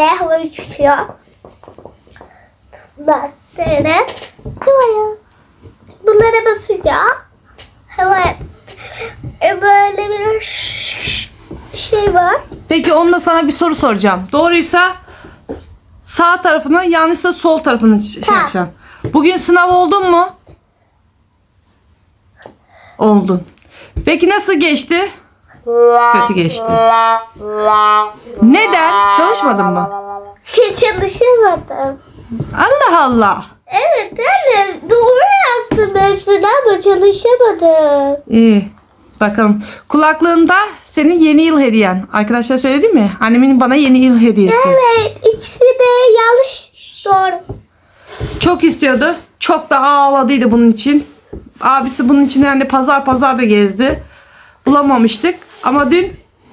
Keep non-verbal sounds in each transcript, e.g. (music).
böyle hava uçuyor. Bak böyle havaya. Bunlara basınca hava e, böyle bir şey var. Peki onunla sana bir soru soracağım. Doğruysa sağ tarafını, yanlışsa sol tarafını şey Tamam. yapacaksın. Bugün sınav oldun mu? Oldun. Peki nasıl geçti? Kötü geçti. Neden? Çalışmadın mı? Şey çalışamadım. Allah Allah. Evet öyle doğru yaptım hepsini ama çalışamadım. İyi. Bakalım. Kulaklığında senin yeni yıl hediyen. Arkadaşlar söyledi mi? Annemin bana yeni yıl hediyesi. Evet ikisi de yanlış doğru. Çok istiyordu. Çok da ağladıydı bunun için. Abisi bunun için yani pazar pazar da gezdi. Bulamamıştık. Ama dün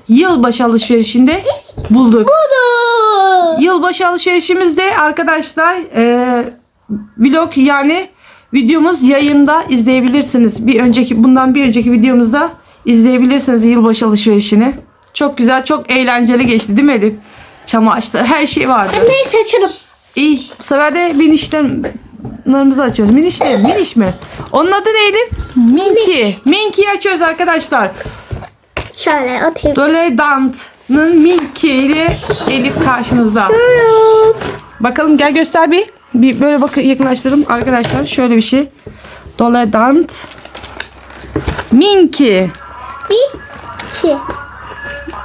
yılbaşı alışverişinde bulduk. Bunu. Yılbaşı alışverişimizde arkadaşlar e, vlog yani videomuz yayında izleyebilirsiniz. Bir önceki bundan bir önceki videomuzda izleyebilirsiniz yılbaşı alışverişini. Çok güzel, çok eğlenceli geçti değil mi Elif? Çam ağaçları, her şey vardı. Neyse açalım. İyi. Bu sefer de minişlerimizi açıyoruz. Miniş değil, miniş mi? Onun adı neydi? Minky. Minky'yi açıyoruz arkadaşlar. Şöyle atayım. Doledant'ın Minky ile Elif karşınızda. Görüyoruz. Bakalım gel göster bir. Bir böyle bakın yakınlaştırdım arkadaşlar. Şöyle bir şey. Doledant Minky. Bir, iki.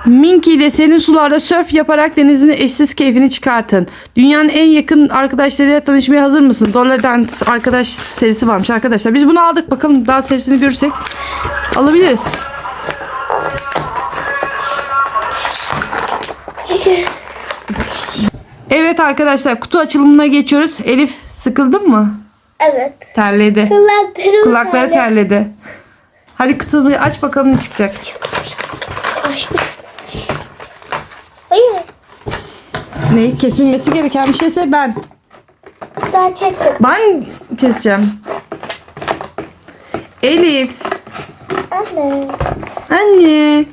Minky ile senin sularda sörf yaparak denizin eşsiz keyfini çıkartın. Dünyanın en yakın arkadaşlarıyla tanışmaya hazır mısın? Doledant arkadaş serisi varmış arkadaşlar. Biz bunu aldık. Bakalım daha serisini görürsek alabiliriz. Evet arkadaşlar kutu açılımına geçiyoruz. Elif sıkıldın mı? Evet. Terledi. Kulaklarım Kulakları böyle. terledi. Hadi kutuyu aç bakalım ne çıkacak. Açtım. Hayır. Ne? Kesilmesi gereken bir şeyse ben. Daha kesin. Ben keseceğim. Elif. Anne. Anne.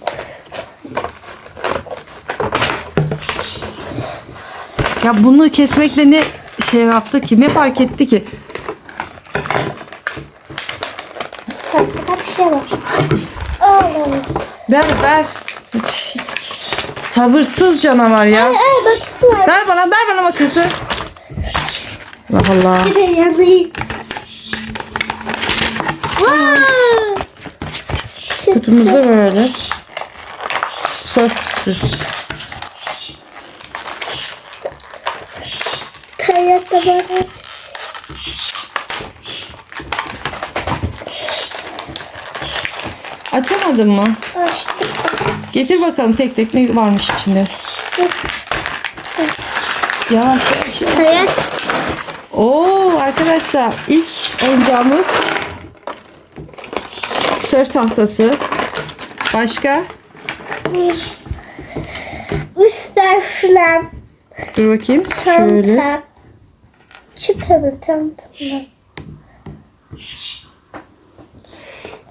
Ya bunu kesmekle ne şey yaptı ki? Ne fark etti ki? Saçma bir şey var. Ver ver. Sabırsız canavar ya. Ay ay bakısı var. Ver bana ver bana makası. Allah Allah. Bir de yanayım. Wow. Kutumuzda böyle. Sörf da var. Açamadın mı? Açtım. Getir bakalım tek tek ne varmış içinde. Yavaş yavaş yavaş. Kayak. Oo arkadaşlar ilk oyuncağımız sörf tahtası. Başka? Üstler falan. Dur bakayım. Şöyle. Çıkarın çantamı.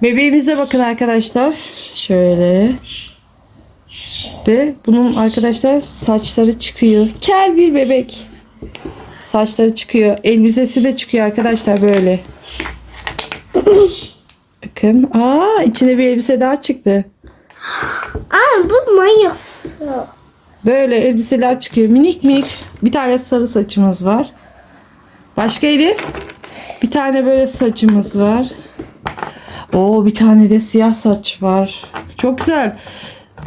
Bebeğimize bakın arkadaşlar. Şöyle. Ve bunun arkadaşlar saçları çıkıyor. Kel bir bebek. Saçları çıkıyor. Elbisesi de çıkıyor arkadaşlar böyle. Bakın. Aa içine bir elbise daha çıktı. Aa bu mayası. Böyle elbiseler çıkıyor. Minik minik. Bir tane sarı saçımız var. Başka Elif? Bir tane böyle saçımız var. Oo bir tane de siyah saç var. Çok güzel.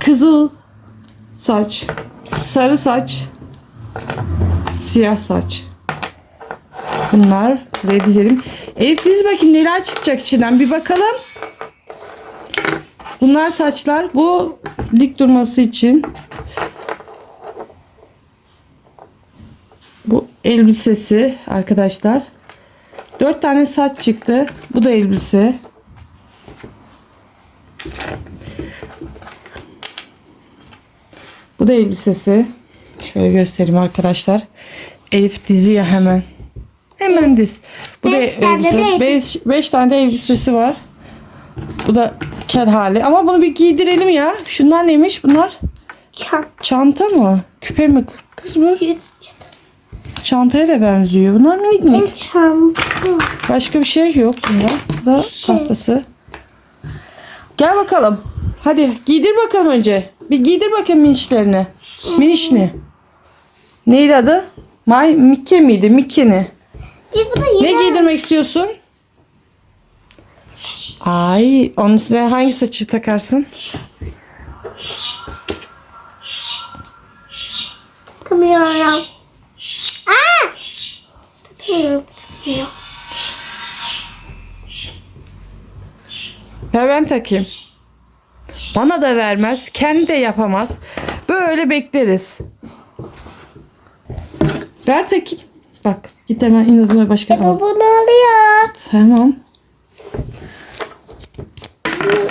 Kızıl saç. Sarı saç. Siyah saç. Bunlar buraya dizelim. Elif diz bakayım neler çıkacak içinden bir bakalım. Bunlar saçlar. Bu dik durması için. Bu elbisesi arkadaşlar. Dört tane saç çıktı. Bu da elbise. Bu da elbisesi. Şöyle göstereyim arkadaşlar. Elif diziyor hemen. Hemen diz. Bu Beş da elbise. de elbise. Beş, beş tane de elbisesi var. Bu da kel hali. Ama bunu bir giydirelim ya. Şunlar neymiş bunlar? Çant. Çanta mı? Küpe mi kız bu? Çantaya da benziyor. Bunlar minik minik. çanta. Başka bir şey yok bunda. Bu da tahtası. Gel bakalım. Hadi giydir bakalım önce. Bir giydir bakayım minişlerini. Minişni. Neydi adı? May Mikke miydi? Mikke'ni. Biz bunu Ne yine giydirmek istiyorsun? Ay, onun üstüne hangi saçı takarsın? takmıyorum. Aa! Takmıyorum. Ver ben takayım. Bana da vermez. Kendi de yapamaz. Böyle bekleriz. Ver takayım. Bak git hemen inadına başka al. Bu bunu alıyor. Tamam.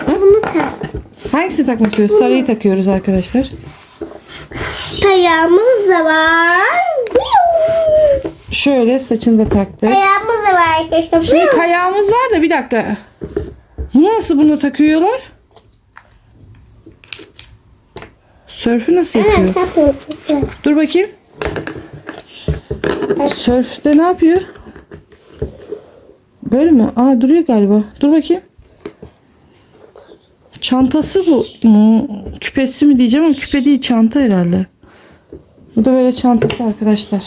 Bunu tak. Hangisini takmak istiyoruz? Sarıyı takıyoruz arkadaşlar. Ayağımız da var. Şöyle saçını da taktık. Ayağımız da var arkadaşlar. Şimdi kayağımız var da bir dakika. Bunu nasıl bunu takıyorlar? Sörfü nasıl yapıyor? Dur bakayım. Sörfte ne yapıyor? Böyle mi? Aa duruyor galiba. Dur bakayım. Çantası bu. Küpesi mi diyeceğim ama küpe değil çanta herhalde. Bu da böyle çantası arkadaşlar.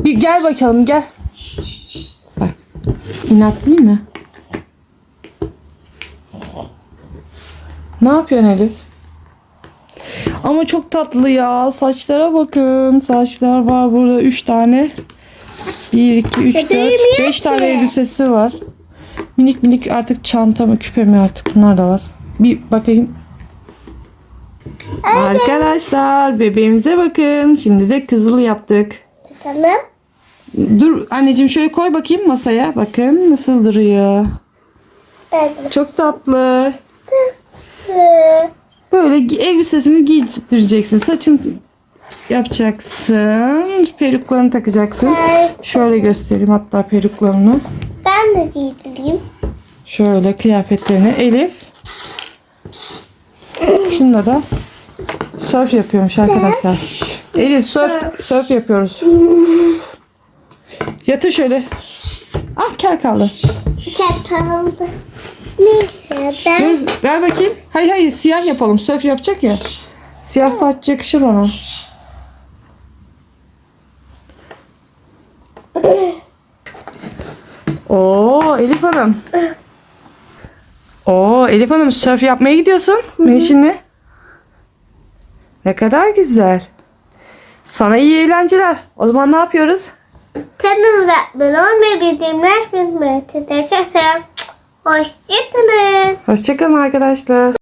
Bir gel bakalım gel. Bak. İnat değil mi? Ne yapıyorsun Elif? Ama çok tatlı ya. Saçlara bakın. Saçlar var burada 3 tane. 1, 2, 3, 4, Bebeğim 5 tane elbisesi var. Minik minik artık çanta mı küpe mi artık bunlar da var. Bir bakayım. Arkadaşlar bebeğimize bakın. Şimdi de kızıl yaptık. Bakalım. Dur anneciğim şöyle koy bakayım masaya. Bakın nasıl duruyor. Ben Çok tatlı. (laughs) Böyle elbisesini giydireceksin. Saçını yapacaksın. Peruklarını takacaksın. Evet. Şöyle göstereyim hatta peruklarını. Ben de giydireyim. Şöyle kıyafetlerini. Elif. Şunda da surf yapıyormuş arkadaşlar. Elif surf, surf yapıyoruz. Yatır şöyle. Ah kel kaldı. Çataldı. Neyse ben Dur ver bakayım. Hayır hayır siyah yapalım. Surf yapacak ya. Siyah saç yakışır ona. Oo Elif Hanım. Oo Elif Hanım surf yapmaya gidiyorsun. Ne kadar güzel. Sana iyi eğlenceler. O zaman ne yapıyoruz? kanalımıza abone olmayı bildirimler bilmeyi Hoşçakalın. Hoşçakalın arkadaşlar.